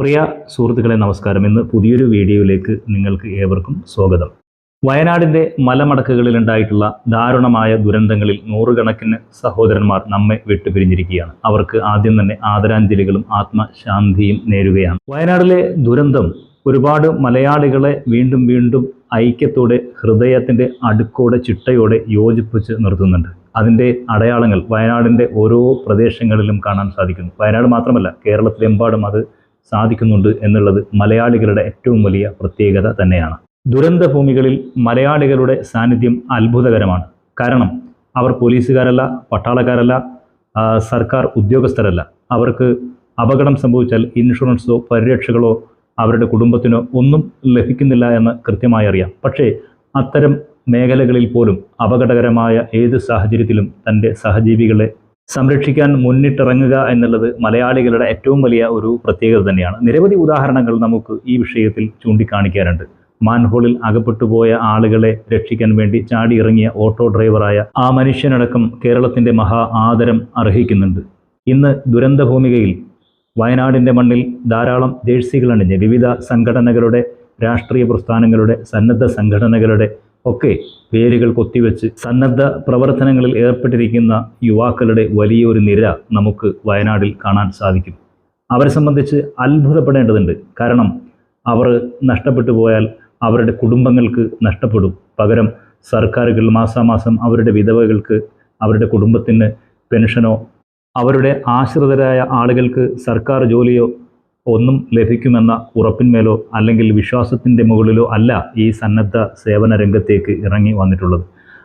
പ്രിയ സുഹൃത്തുക്കളെ നമസ്കാരം. ഇന്ന് പുതിയൊരു വീഡിയോയിലേക്ക് നിങ്ങൾക്ക് ഏവർക്കും സ്വാഗതം. വയനാടിന്റെ മലമടക്കുകളിലുണ്ടായിട്ടുള്ള ദാരുണമായ ദുരന്തങ്ങളിൽ നൂറുകണക്കിന് സഹോദരന്മാർ നമ്മെ വിട്ടുപിരിഞ്ഞിരിക്കുകയാണ്. അവർക്ക് ആദ്യം തന്നെ ആദരാഞ്ജലികളും ആത്മശാന്തിയും നേരുകയാണ്. വയനാടിലെ ദുരന്തം ഒരുപാട് മലയാളികളെ വീണ്ടും വീണ്ടും ഐക്യത്തോടെ ഹൃദയത്തിന്റെ അടുക്കോടെ ചിട്ടയോടെ യോജിപ്പിച്ച് നിർത്തുന്നുണ്ട്. അതിന്റെ അടയാളങ്ങൾ വയനാടിന്റെ ഓരോ പ്രദേശങ്ങളിലും കാണാൻ സാധിക്കുന്നു. വയനാട് മാത്രമല്ല കേരളത്തിലെമ്പാടും അത് സാധിക്കുന്നുണ്ട് എന്നുള്ളത് മലയാളികളുടെ ഏറ്റവും വലിയ പ്രത്യേകത തന്നെയാണ്. ദുരന്ത ഭൂമികളിൽ മലയാളികളുടെ സാന്നിധ്യം അത്ഭുതകരമാണ്. കാരണം അവർ പോലീസുകാരല്ല പട്ടാളക്കാരല്ല സർക്കാർ ഉദ്യോഗസ്ഥരല്ല. അവർക്ക് അപകടം സംഭവിച്ചാൽ ഇൻഷുറൻസോ പരിരക്ഷകളോ അവരുടെ കുടുംബത്തിനോ ഒന്നും ലഭിക്കുന്നില്ല എന്ന് കൃത്യമായി അറിയാം. പക്ഷേ അത്തരം മേഖലകളിൽ പോലും അപകടകരമായ ഏത് സാഹചര്യത്തിലും തന്റെ സഹജീവികളെ സംരക്ഷിക്കാൻ മുന്നിട്ടിറങ്ങുക എന്നുള്ളത് മലയാളികളുടെ ഏറ്റവും വലിയ ഒരു പ്രത്യേകത തന്നെയാണ്. നിരവധി ഉദാഹരണങ്ങൾ നമുക്ക് ഈ വിഷയത്തിൽ ചൂണ്ടിക്കാണിക്കാറുണ്ട് മാൻഹോളിൽ അകപ്പെട്ടുപോയ ആളുകളെ രക്ഷിക്കാൻ വേണ്ടി ചാടിയിറങ്ങിയ ഓട്ടോ ഡ്രൈവറായ ആ മനുഷ്യനടക്കം കേരളത്തിന്റെ മഹാ ആദരം അർഹിക്കുന്നുണ്ട്. ഇന്ന് ദുരന്തഭൂമികയിൽ വയനാടിന്റെ മണ്ണിൽ ധാരാളം ജേഴ്സികൾ അണിഞ്ഞ് വിവിധ സംഘടനകളുടെ രാഷ്ട്രീയ പ്രസ്ഥാനങ്ങളുടെ സന്നദ്ധ സംഘടനകളുടെ ഒക്കെ പേരുകൾ കൊത്തിവെച്ച് സന്നദ്ധ പ്രവർത്തനങ്ങളിൽ ഏർപ്പെട്ടിരിക്കുന്ന യുവാക്കളുടെ വലിയൊരു നിര നമുക്ക് വയനാടിൽ കാണാൻ സാധിക്കും. അവരെ സംബന്ധിച്ച് അത്ഭുതപ്പെടേണ്ടതുണ്ട്. കാരണം അവർ നഷ്ടപ്പെട്ടു പോയാൽ അവരുടെ കുടുംബങ്ങൾക്ക് നഷ്ടപ്പെടും. പകരം സർക്കാരുകൾ മാസാമാസം അവരുടെ വിധവകൾക്ക് അവരുടെ കുടുംബത്തിന് പെൻഷനോ അവരുടെ ആശ്രിതരായ ആളുകൾക്ക് സർക്കാർ ജോലിയോ ഒന്നും ലഭിക്കുമെന്ന ഉറപ്പിന്മേലോ അല്ലെങ്കിൽ വിശ്വാസത്തിന്റെ മുകളിലോ അല്ല ഈ സന്നദ്ധ സേവന രംഗത്തേക്ക് ഇറങ്ങി വന്നിട്ടുള്ളത്.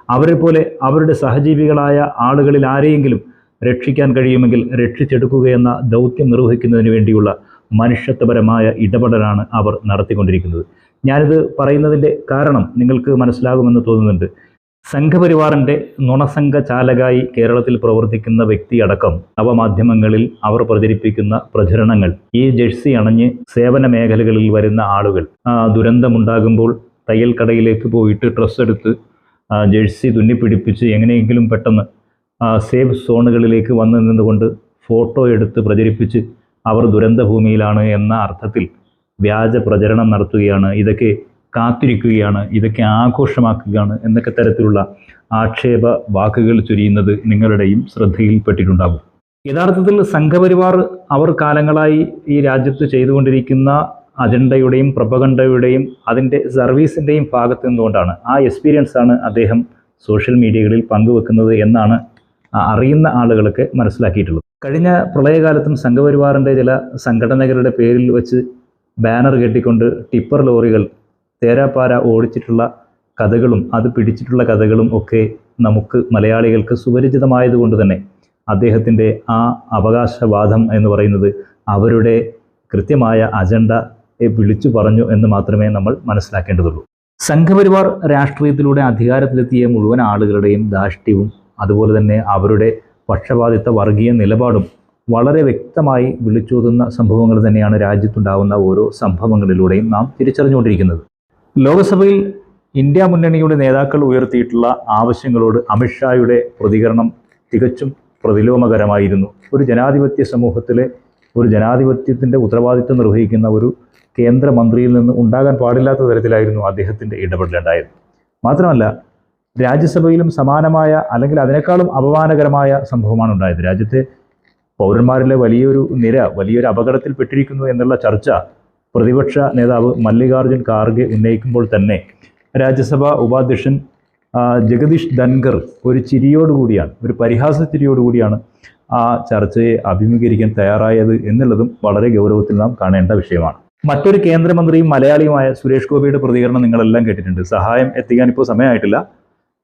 അവരെ പോലെ അവരുടെ സഹജീവികളായ ആളുകളിൽ ആരെയെങ്കിലും രക്ഷിക്കാൻ കഴിയുമെങ്കിൽ രക്ഷിച്ചെടുക്കുകയെന്ന ദൗത്യം നിർവഹിക്കുന്നതിന് വേണ്ടിയുള്ള മനുഷ്യത്വപരമായ ഇടപെടലാണ് അവർ നടത്തിക്കൊണ്ടിരിക്കുന്നത്. ഞാനിത് പറയുന്നതിന്റെ കാരണം നിങ്ങൾക്ക് മനസ്സിലാകുമെന്ന് തോന്നുന്നുണ്ട്. സംഘപരിവാറിന്റെ നുണസംഘ ചാലകായി കേരളത്തിൽ പ്രവർത്തിക്കുന്ന വ്യക്തിയടക്കം നവമാധ്യമങ്ങളിൽ അവർ പ്രചരിപ്പിക്കുന്ന പ്രചരണങ്ങൾ ഈ ജേഴ്സി അണഞ്ഞ് സേവന മേഖലകളിൽ വരുന്ന ആളുകൾ. ദുരന്തമുണ്ടാകുമ്പോൾ തയ്യൽ കടയിലേക്ക് പോയിട്ട് ഡ്രസ്സ് എടുത്ത് ജേഴ്സി തുന്നിപ്പിടിപ്പിച്ച് എങ്ങനെയെങ്കിലും പെട്ടെന്ന് സേഫ് സോണുകളിലേക്ക് വന്നു നിന്നുകൊണ്ട് ഫോട്ടോ എടുത്ത് പ്രചരിപ്പിച്ച് അവർ ദുരന്തഭൂമിയിലാണ് എന്ന അർത്ഥത്തിൽ വ്യാജ പ്രചരണം നടത്തുകയാണ്. ഇതൊക്കെ കാത്തിരിക്കുകയാണ് ഇതൊക്കെ ആഘോഷമാക്കുകയാണ് എന്നൊക്കെ തരത്തിലുള്ള ആക്ഷേപ വാക്കുകൾ ചൊരിയുന്നത് നിങ്ങളുടെയും ശ്രദ്ധയിൽപ്പെട്ടിട്ടുണ്ടാകും. യഥാർത്ഥത്തിൽ സംഘപരിവാർ അവർ കാലങ്ങളായി ഈ രാജ്യത്ത് ചെയ്തുകൊണ്ടിരിക്കുന്ന അജണ്ടയുടെയും പ്രപകണ്ഡയുടെയും അതിന്റെ സർവീസിന്റെയും ഭാഗത്ത് നിന്നുകൊണ്ടാണ് ആ എക്സ്പീരിയൻസ് ആണ് അദ്ദേഹം സോഷ്യൽ മീഡിയകളിൽ പങ്കുവെക്കുന്നത് എന്നാണ് അറിയുന്ന ആളുകളൊക്കെ മനസ്സിലാക്കിയിട്ടുള്ളത്. കഴിഞ്ഞ പ്രളയകാലത്തും സംഘപരിവാറിന്റെ ചില സംഘടനകളുടെ പേരിൽ വെച്ച് ബാനർ കെട്ടിക്കൊണ്ട് ടിപ്പർ ലോറികൾ തേരാപ്പാര ഓടിച്ചിട്ടുള്ള കഥകളും അത് പിടിച്ചിട്ടുള്ള കഥകളും ഒക്കെ നമുക്ക് മലയാളികൾക്ക് സുപരിചിതമായതുകൊണ്ട് തന്നെ അദ്ദേഹത്തിന്റെ ആ അവകാശവാദം എന്ന് പറയുന്നത് അവരുടെ കൃത്യമായ അജണ്ട വിളിച്ചു പറഞ്ഞു എന്ന് മാത്രമേ നമ്മൾ മനസ്സിലാക്കേണ്ടതുള്ളൂ. സംഘപരിവാർ രാഷ്ട്രീയത്തിലൂടെ അധികാരത്തിലെത്തിയ മുഴുവൻ ആളുകളുടെയും ധാഷ്ട്യവും അതുപോലെ തന്നെ അവരുടെ പക്ഷപാതിത്വ വർഗീയ നിലപാടും വളരെ വ്യക്തമായി വിളിച്ചോതുന്ന സംഭവങ്ങൾ തന്നെയാണ് രാജ്യത്തുണ്ടാകുന്ന ഓരോ സംഭവങ്ങളിലൂടെയും നാം തിരിച്ചറിഞ്ഞുകൊണ്ടിരിക്കുന്നത്. ലോക്സഭയിൽ ഇന്ത്യ മുന്നണിയുടെ നേതാക്കൾ ഉയർത്തിയിട്ടുള്ള ആവശ്യങ്ങളോട് അമിത്ഷായുടെ പ്രതികരണം തികച്ചും പ്രതിലോമകരമായിരുന്നു. ഒരു ജനാധിപത്യ സമൂഹത്തിലെ ഒരു ജനാധിപത്യത്തിന്റെ ഉത്തരവാദിത്വം നിർവഹിക്കുന്ന ഒരു കേന്ദ്രമന്ത്രിയിൽ നിന്ന് ഉണ്ടാകാൻ പാടില്ലാത്ത തരത്തിലായിരുന്നു അദ്ദേഹത്തിന്റെ ഇടപെടലുണ്ടായത്. മാത്രമല്ല രാജ്യസഭയിലും സമാനമായ അല്ലെങ്കിൽ അതിനേക്കാളും അപമാനകരമായ സംഭവമാണ് ഉണ്ടായത് രാജ്യത്തെ പൗരന്മാരിലെ വലിയൊരു നിര വലിയൊരു അപകടത്തിൽ പെട്ടിരിക്കുന്നു എന്നുള്ള ചർച്ച പ്രതിപക്ഷ നേതാവ് മല്ലികാർജുൻ ഖാർഗെ ഉന്നയിക്കുമ്പോൾ തന്നെ രാജ്യസഭാ ഉപാധ്യക്ഷൻ ജഗദീഷ് ധൻഖർ ഒരു ചിരിയോടുകൂടിയാണ് ഒരു പരിഹാസ ചിരിയോടുകൂടിയാണ് ആ ചർച്ചയെ അഭിമുഖീകരിക്കാൻ തയ്യാറായത് എന്നുള്ളതും വളരെ ഗൗരവത്തിൽ നാം കാണേണ്ട വിഷയമാണ്. മറ്റൊരു കേന്ദ്രമന്ത്രിയും മലയാളിയുമായ സുരേഷ് ഗോപിയുടെ പ്രതികരണം നിങ്ങളെല്ലാം കേട്ടിട്ടുണ്ട്. സഹായം എത്തിക്കാൻ ഇപ്പോൾ സമയമായിട്ടില്ല.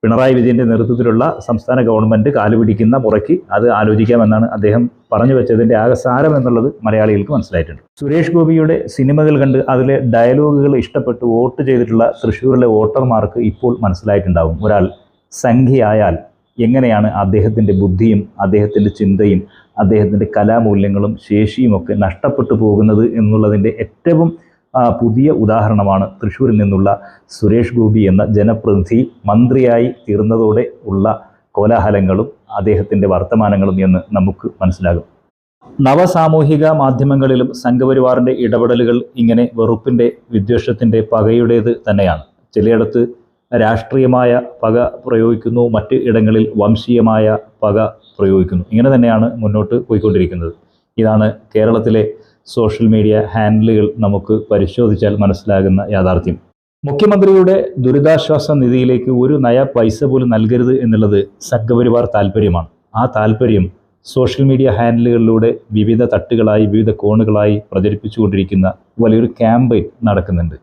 പിണറായി വിജയന്റെ നേതൃത്വത്തിലുള്ള സംസ്ഥാന ഗവൺമെന്റ് കാലുപിടിക്കുന്ന മുറയ്ക്ക് അത് ആലോചിക്കാമെന്നാണ് അദ്ദേഹം പറഞ്ഞു വെച്ചതിന്റെ ആകസാരം എന്നുള്ളത് മലയാളികൾക്ക് മനസ്സിലായിട്ടുണ്ട്. സുരേഷ് ഗോപിയുടെ സിനിമകൾ കണ്ട് അതിലെ ഡയലോഗുകൾ ഇഷ്ടപ്പെട്ട് വോട്ട് ചെയ്തിട്ടുള്ള തൃശ്ശൂരിലെ വോട്ടർമാർക്ക് ഇപ്പോൾ മനസ്സിലായിട്ടുണ്ടാവും. ഒരാൾ സംഖ്യയായാൽ എങ്ങനെയാണ് അദ്ദേഹത്തിന്റെ ബുദ്ധിയും അദ്ദേഹത്തിന്റെ ചിന്തയും അദ്ദേഹത്തിന്റെ കലാമൂല്യങ്ങളും ശേഷിയുമൊക്കെ നഷ്ടപ്പെട്ടു പോകുന്നത് എന്നുള്ളതിന്റെ ഏറ്റവും പുതിയ ഉദാഹരണമാണ് തൃശ്ശൂരിൽ നിന്നുള്ള സുരേഷ് ഗോപി എന്ന ജനപ്രതിനിധി മന്ത്രിയായി തീർന്നതോടെ ഉള്ള കോലാഹലങ്ങളും അദ്ദേഹത്തിന്റെ വർത്തമാനങ്ങളും എന്ന് നമുക്ക് മനസ്സിലാകും. നവസാമൂഹിക മാധ്യമങ്ങളിലും സംഘപരിവാറിന്റെ ഇടപെടലുകൾ ഇങ്ങനെ വെറുപ്പിന്റെ വിദ്വേഷത്തിന്റെ പകയുടേത് തന്നെയാണ്. ചിലയിടത്ത് രാഷ്ട്രീയമായ പക പ്രയോഗിക്കുന്നു മറ്റ് ഇടങ്ങളിൽ വംശീയമായ പക പ്രയോഗിക്കുന്നു. ഇങ്ങനെ തന്നെയാണ് മുന്നോട്ട് പോയിക്കൊണ്ടിരിക്കുന്നത്. ഇതാണ് കേരളത്തിലെ സോഷ്യൽ മീഡിയ ഹാൻഡിലുകൾ നമുക്ക് പരിശോധിച്ചാൽ മനസ്സിലാകുന്ന യാഥാർത്ഥ്യം. മുഖ്യമന്ത്രിയുടെ ദുരിതാശ്വാസ നിധിയിലേക്ക് ഒരു നയ പൈസ പോലും നൽകരുത് എന്നുള്ളത് സംഘപരിവാർ താല്പര്യമാണ് ആ താല്പര്യം സോഷ്യൽ മീഡിയ ഹാൻഡിലുകളിലൂടെ വിവിധ തട്ടുകളായി വിവിധ കോണുകളായി പ്രചരിപ്പിച്ചുകൊണ്ടിരിക്കുന്ന വലിയൊരു ക്യാമ്പയിൻ നടക്കുന്നുണ്ട്.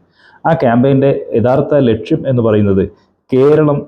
ആ ക്യാമ്പയിന്റെ യഥാർത്ഥ ലക്ഷ്യം എന്ന് പറയുന്നത് കേരളം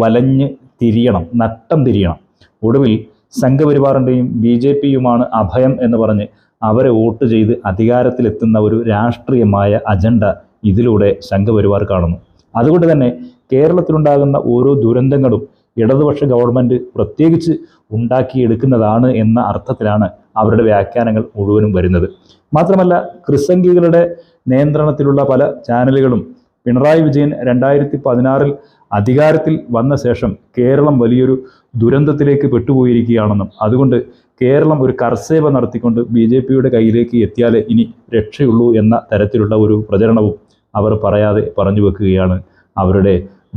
വലഞ്ഞ് തിരിയണം നട്ടം തിരിയണം. ഒടുവിൽ സംഘപരിവാറിന്റെയും ബി ജെ പിയുമാണ് അഭയം എന്ന് പറഞ്ഞ് അവരെ വോട്ട് ചെയ്ത് അധികാരത്തിലെത്തുന്ന ഒരു രാഷ്ട്രീയമായ അജണ്ട ഇതിലൂടെ സംഘപരിവാർ കാണുന്നു. അതുകൊണ്ട് തന്നെ കേരളത്തിലുണ്ടാകുന്ന ഓരോ ദുരന്തങ്ങളും ഇടതുപക്ഷ ഗവൺമെന്റ് പ്രത്യേകിച്ച് ഉണ്ടാക്കിയെടുക്കുന്നതാണ് എന്ന അർത്ഥത്തിലാണ് അവരുടെ വ്യാഖ്യാനങ്ങൾ മുഴുവനും വരുന്നത്. മാത്രമല്ല ക്രിസംഗികളുടെ നിയന്ത്രണത്തിലുള്ള പല ചാനലുകളും പിണറായി വിജയൻ രണ്ടായിരത്തി പതിനാറിൽ അധികാരത്തിൽ വന്ന ശേഷം കേരളം വലിയൊരു ദുരന്തത്തിലേക്ക് പെട്ടുപോയിരിക്കുകയാണെന്നും അതുകൊണ്ട് കേരളം ഒരു കർസേവ നടത്തിക്കൊണ്ട് ബി ജെ പിയുടെ കയ്യിലേക്ക് എത്തിയാലേ ഇനി രക്ഷയുള്ളൂ എന്ന തരത്തിലുള്ള ഒരു പ്രചരണവും അവർ പറയാതെ പറഞ്ഞു വെക്കുകയാണ് അവരുടെ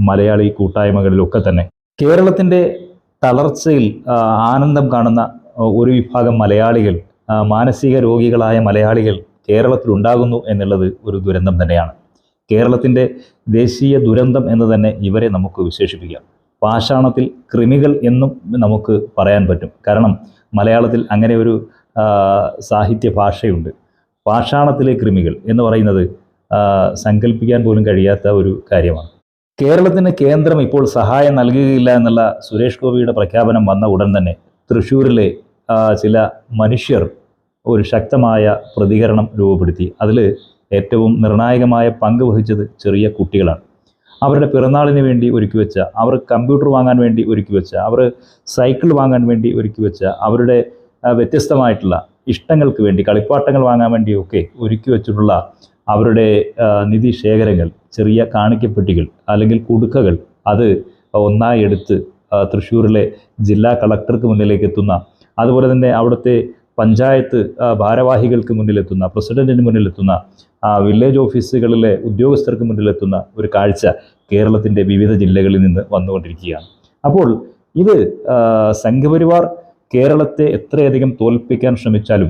മലയാളി കൂട്ടായ്മകളിലൊക്കെ തന്നെ. കേരളത്തിന്റെ തളർച്ചയിൽ ആനന്ദം കാണുന്ന ഒരു വിഭാഗം മലയാളികൾ മാനസിക രോഗികളായ മലയാളികൾ കേരളത്തിലുണ്ടാകുന്നു എന്നുള്ളത് ഒരു ദുരന്തം തന്നെയാണ്. കേരളത്തിന്റെ ദേശീയ ദുരന്തം എന്ന് തന്നെ ഇവരെ നമുക്ക് വിശേഷിപ്പിക്കാം. പാഷാണത്തിൽ കൃമികൾ എന്നും നമുക്ക് പറയാൻ പറ്റും. കാരണം മലയാളത്തിൽ അങ്ങനെ ഒരു സാഹിത്യ ഭാഷയുണ്ട്. പാഷാണത്തിലെ കൃമികൾ എന്ന് പറയുന്നത് സങ്കല്പിക്കാൻ പോലും കഴിയാത്ത ഒരു കാര്യമാണ്. കേരളത്തിന് കേന്ദ്രം ഇപ്പോൾ സഹായം നൽകുകയില്ല എന്നുള്ള സുരേഷ് ഗോപിയുടെ പ്രഖ്യാപനം വന്ന ഉടൻ തന്നെ തൃശ്ശൂരിലെ ചില മനുഷ്യർ ഒരു ശക്തമായ പ്രതികരണം രൂപപ്പെടുത്തി. അതിൽ ഏറ്റവും നിർണായകമായ പങ്ക് വഹിച്ചത് ചെറിയ കുട്ടികളാണ്. അവരുടെ പിറന്നാളിന് വേണ്ടി ഒരുക്കി വെച്ച അവർ കമ്പ്യൂട്ടർ വാങ്ങാൻ വേണ്ടി ഒരുക്കി വെച്ച അവർ സൈക്കിൾ വാങ്ങാൻ വേണ്ടി ഒരുക്കി വെച്ച അവരുടെ വ്യത്യസ്തമായിട്ടുള്ള ഇഷ്ടങ്ങൾക്ക് വേണ്ടി കളിപ്പാട്ടങ്ങൾ വാങ്ങാൻ വേണ്ടിയൊക്കെ ഒരുക്കി വെച്ചിട്ടുള്ള അവരുടെ നിധി ശേഖരങ്ങൾ ചെറിയ കാണിക്കപ്പെട്ടികൾ അല്ലെങ്കിൽ കുടുക്കകൾ അത് ഒന്നായി എടുത്ത് തൃശ്ശൂരിലെ ജില്ലാ കളക്ടർക്ക് മുന്നിലേക്ക് എത്തുന്ന അതുപോലെ തന്നെ അവിടുത്തെ പഞ്ചായത്ത് ഭാരവാഹികൾക്ക് മുന്നിലെത്തുന്ന പ്രസിഡന്റിന് മുന്നിലെത്തുന്ന വില്ലേജ് ഓഫീസുകളിലെ ഉദ്യോഗസ്ഥർക്ക് മുന്നിലെത്തുന്ന ഒരു കാഴ്ച കേരളത്തിന്റെ വിവിധ ജില്ലകളിൽ നിന്ന് വന്നുകൊണ്ടിരിക്കുകയാണ്. അപ്പോൾ ഇത് സംഘപരിവാർ കേരളത്തെ എത്രയധികം തോൽപ്പിക്കാൻ ശ്രമിച്ചാലും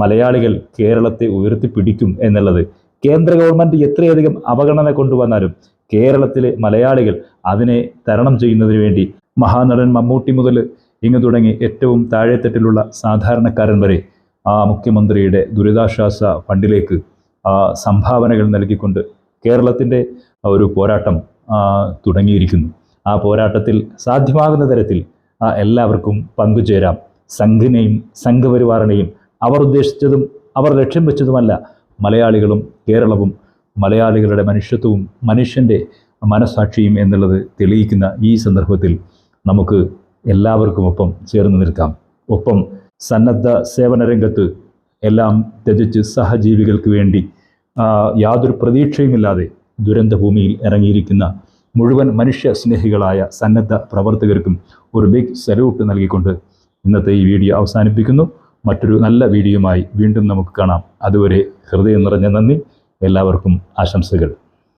മലയാളികൾ കേരളത്തെ ഉയർത്തിപ്പിടിക്കും എന്നുള്ളത് കേന്ദ്ര ഗവൺമെന്റ് എത്രയധികം അവഗണന കൊണ്ടുവന്നാലും കേരളത്തിലെ മലയാളികൾ അതിനെ തരണം ചെയ്യുന്നതിന് വേണ്ടി മഹാനടൻ മമ്മൂട്ടി മുതൽ ഇങ്ങ് തുടങ്ങി ഏറ്റവും താഴെത്തട്ടിലുള്ള സാധാരണക്കാരൻ വരെ ആ മുഖ്യമന്ത്രിയുടെ ദുരിതാശ്വാസ ഫണ്ടിലേക്ക് ആ, സംഭാവനകൾ നൽകിക്കൊണ്ട് കേരളത്തിന്റെ ഒരു പോരാട്ടം തുടങ്ങിയിരിക്കുന്നു. ആ പോരാട്ടത്തിൽ സാധ്യമാകുന്ന തരത്തിൽ എല്ലാവർക്കും പങ്കുചേരാം. സംഘിനെയും സംഘപരിവാറിനെയും അവർ ഉദ്ദേശിച്ചതും അവർ ലക്ഷ്യം വെച്ചതുമല്ല. മലയാളികളും കേരളവും മലയാളികളുടെ മനുഷ്യത്വവും മനുഷ്യന്റെ മനസാക്ഷിയും എന്നുള്ളത് തെളിയിക്കുന്ന ഈ സന്ദർഭത്തിൽ നമുക്ക് എല്ലാവർക്കുമൊപ്പം ചേർന്ന് നിൽക്കാം. ഒപ്പം സന്നദ്ധ സേവന രംഗത്ത് എല്ലാം ത്യജിച്ച് സഹജീവികൾക്ക് വേണ്ടി യാതൊരു പ്രതീക്ഷയുമില്ലാതെ ദുരന്തഭൂമിയിൽ ഇറങ്ങിയിരിക്കുന്ന മുഴുവൻ മനുഷ്യ സ്നേഹികളായ സന്നദ്ധ പ്രവർത്തകർക്കും ഒരു ബിഗ് സല്യൂട്ട് നൽകിക്കൊണ്ട് ഇന്നത്തെ ഈ വീഡിയോ അവസാനിപ്പിക്കുന്നു. മറ്റൊരു നല്ല വീഡിയോയുമായി വീണ്ടും നമുക്ക് കാണാം. അതുവരെ ഹൃദയം നിറഞ്ഞ നന്ദി. എല്ലാവർക്കും ആശംസകൾ.